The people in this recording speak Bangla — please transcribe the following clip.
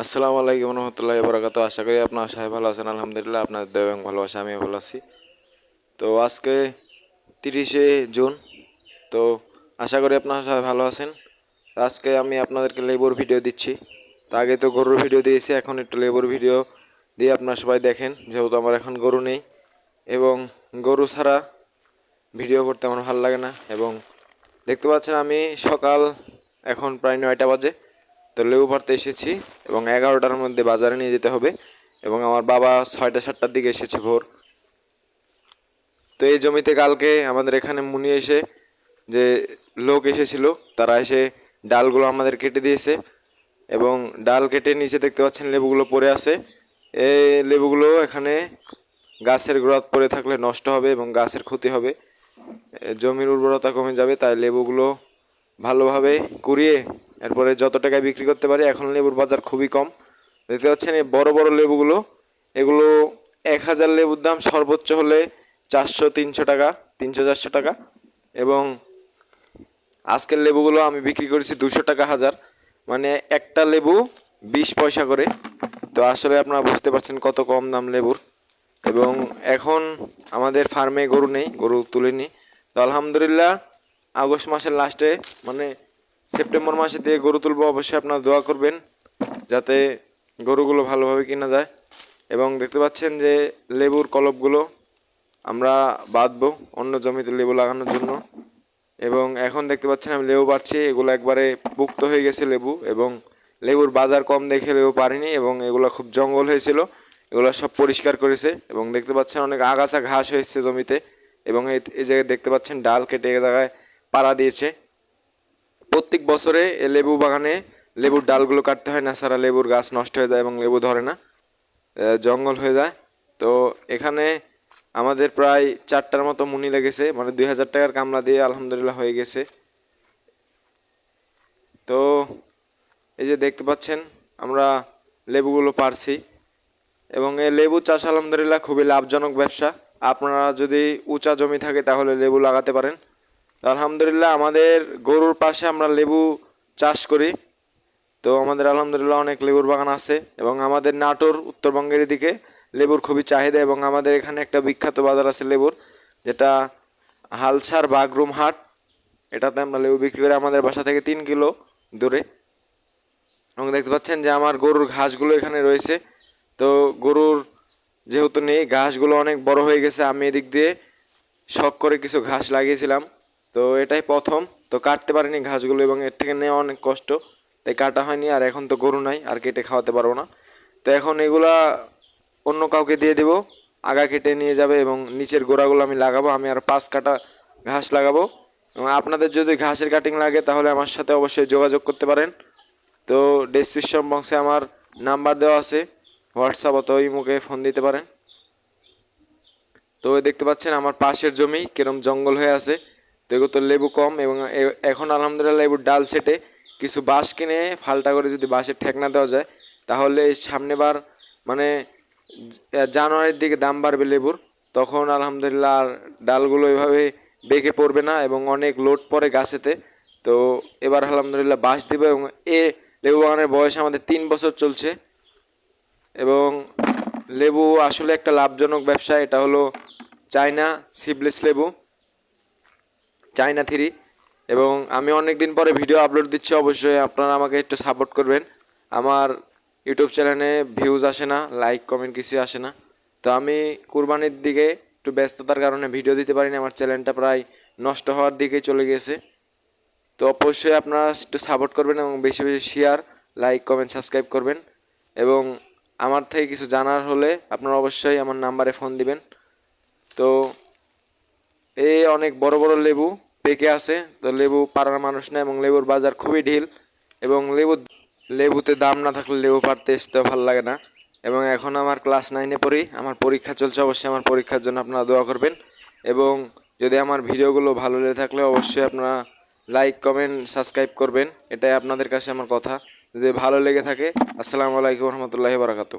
আসসালামু আলাইকুম রহমতুল্লাহ বরাকাত আশা করি আপনার সবাই ভালো আছেন। আলহামদুলিল্লাহ আপনার দেব এবং ভালোবাসা, আমিও ভালো আছি। তো আজকে তিরিশে জুন, তো আশা করি আপনার সবাই ভালো আছেন। আজকে আমি আপনাদেরকে লেবুর ভিডিও দিচ্ছি। তা আগে তো গরুর ভিডিও দিয়েছি, এখন একটু লেবুর ভিডিও দিয়ে আপনার সবাই দেখেন, যেহেতু আমার এখন গরু নেই। এবং গরু ছাড়া ভিডিও করতে আমার ভালো লাগে না। এবং দেখতে পাচ্ছেন আমি সকাল এখন প্রায় নয়টা বাজে। তো লেবু পাড়তে এসেছি এবং এগারোটার মধ্যে বাজারে নিয়ে যেতে হবে এবং আমার বাবা ছয়টা, সাতটার দিকে এসেছে ভোর। তো এই জমিতে কালকে আমাদের এখানে মুনি এসে যে লোক এসেছিল, তারা এসে ডালগুলো আমাদের কেটে দিয়েছে এবং ডাল কেটে নিচে দেখতে পাচ্ছেন লেবুগুলো পড়ে আছে। এই লেবুগুলো এখানে গাছের গ্রোথ পড়ে থাকলে নষ্ট হবে এবং গাছের ক্ষতি হবে। জমির উর্বরতা কমে যাবে, তাই লেবুগুলো ভালোভাবে কুড়িয়ে এরপরে যত টাকায় বিক্রি করতে পারি, এখন লেবুর বাজার খুবই কম। দেখতে পাচ্ছেন এই বড় বড় লেবুগুলো, এগুলো এক হাজার লেবুর দাম সর্বোচ্চ হলে চারশো, তিনশো টাকা, তিনশো, চারশো টাকা। এবং আজকের লেবুগুলো আমি বিক্রি করেছি দুশো টাকা হাজার। মানে একটা লেবু বিশ পয়সা করে। তো আসলে আপনারা বুঝতে পারছেন কত কম দাম লেবুর। এবং এখন আমাদের ফার্মে গরু নেই, গরু তুলিনি। তো আলহামদুলিল্লাহ, আগস্ট মাসের লাস্টে মানে সেপ্টেম্বর মাসে দিয়ে গরু তুলবো, অবশ্যই আপনারা দোয়া করবেন যাতে গরুগুলো ভালোভাবে কিনা যায়। এবং দেখতে পাচ্ছেন যে লেবুর কলপগুলো আমরা বাঁধবো অন্য জমিতে লেবু লাগানোর জন্য। এবং এখন দেখতে পাচ্ছেন আমি লেবু পাচ্ছি এগুলো একবারে পুক্ত হয়ে গেছে লেবু এবং লেবুর বাজার কম দেখে লেবু পারিনি এবং এগুলো খুব জঙ্গল হয়েছিল, এগুলো সব পরিষ্কার করেছে। এবং দেখতে পাচ্ছেন অনেক আগাছা ঘাস হয়েছে জমিতে এবং এই জায়গায় দেখতে পাচ্ছেন ডাল কেটে জায়গায় পাড়া দিয়েছে। প্রত্যেক বছরে লেবু বাগানে লেবুর ডালগুলো কাটতে হয় না, সারা লেবুর গাছ নষ্ট হয়ে যায় এবং লেবু ধরে না জঙ্গল হয়ে যায়। তো এখানে আমাদের প্রায় চারটার মতো মুনি লেগেছে মানে দুই হাজার টাকার কামলা দিয়ে আলহামদুলিল্লাহ হয়ে গেছে। তো এই যে দেখতে পাচ্ছেন, আমরা লেবুগুলো পারছি। এবং এই লেবু চাষ আলহামদুলিল্লাহ খুবই লাভজনক ব্যবসা। আপনারা যদি উঁচা জমি থাকে তাহলে লেবু লাগাতে পারেন। আলহামদুলিল্লাহ আমাদের গরুর পাশে আমরা লেবু চাষ করি। তো আমাদের আলহামদুলিল্লাহ অনেক লেবুর বাগান আছে এবং আমাদের নাটোর উত্তরবঙ্গের দিকে লেবুর খুবই চাহিদা এবং আমাদের এখানে একটা বিখ্যাত বাজার আছে লেবুর, যেটা হালসার বাগরুম হাট। এটাতে আমরা লেবু বিক্রি করি আমাদের বাসা থেকে তিন কিলো দূরে। এবং দেখতে পাচ্ছেন যে আমার গরুর ঘাসগুলো এখানে রয়েছে। তো গরুর যেহেতু নেই, ঘাসগুলো অনেক বড় হয়ে গেছে, আমি এদিক দিয়ে শখ করে কিছু ঘাস লাগিয়েছিলাম। তো এটাই প্রথম। তো কাটতে পারিনি ঘাসগুলো এবং এর থেকে নেওয়া অনেক কষ্ট। তাই কাটা হয়নি আর এখন তো গরু নাই, আর কেটে খাওয়াতে পারব না। তো এখন এগুলা অন্য কাউকে দিয়ে দেবো, আগা কেটে নিয়ে যাবে এবং নিচের গোড়াগুলো আমি লাগাবো, আমি আর পাঁচ কাটা ঘাস লাগাবো। এবং আপনাদের যদি ঘাসের কাটিং লাগে তাহলে আমার সাথে অবশ্যই যোগাযোগ করতে পারেন। তো ডেসক্রিপশন বক্সে আমার নাম্বার দেওয়া আছে, হোয়াটসঅ্যাপ অথবা ইমুকে ফোন দিতে পারেন। তো দেখতে পাচ্ছেন আমার পাশের জমি, কিরম জঙ্গল হয়ে আছে। তো এগুলো তো লেবু কম এবং এখন আলহামদুলিল্লাহ লেবুর ডাল ছেটে কিছু বাঁশ কিনে ফালটা করে যদি বাঁশের ঠেকনা দেওয়া যায়, তাহলে সামনেবার মানে জানুয়ারির দিকে দাম বাড়বে লেবুর। তখন আলহামদুলিল্লাহ আর ডালগুলো এভাবে বেঁকে পড়বে না এবং অনেক লোড পড়ে গাছেতে। তো এবার আলহামদুলিল্লাহ বাঁশ দিবে এবং এ লেবু বাগানের বয়স আমাদের তিন বছর চলছে। এবং লেবু আসলে একটা লাভজনক ব্যবসা, এটা হলো চায়না সিবলেস লেবু। চায়না থ্রি এবং আমি অনেক দিন পরে ভিডিও আপলোড দিচ্ছি, অবশ্যই আপনারা আমাকে একটু সাপোর্ট করবেন। আমার ইউটিউব চ্যানেলে ভিউজ আসে না লাইক কমেন্ট কিছু আসে না। তো আমি কুরবানির দিকে একটু ব্যস্ততার কারণে ভিডিও দিতে পারিনি, আমার চ্যানেলটা প্রায় নষ্ট হওয়ার দিকে চলে গেছে তো অবশ্যই আপনারা একটু সাপোর্ট করবেন এবং বেশি বেশি শেয়ার লাইক কমেন্ট সাবস্ক্রাইব করবেন। এবং আমার থেকে কিছু জানার হলে আপনারা অবশ্যই আমার নাম্বারে ফোন দিবেন। তো এই অনেক বড় বড় লেবু পেকে আছে। তো লেবু পাড়ার মানুষ না এবং লেবুর বাজার খুবই ঢিল এবং লেবু, লেবুতে দাম না থাকলে লেবু পাড়তে আসতে ভালো লাগে না। এবং এখন আমার ক্লাস নাইনে পড়ি, আমার পরীক্ষা চলছে, অবশ্যই আমার পরীক্ষার জন্য আপনারা দোয়া করবেন। এবং যদি আমার ভিডিওগুলো ভালো লেগে থাকলে অবশ্যই আপনারা লাইক কমেন্ট সাবস্ক্রাইব করবেন। এটাই আপনাদের কাছে আমার কথা। যদি ভালো লেগে থাকে, আসসালামু আলাইকুম রহমতুল্লাহি বারাকাতু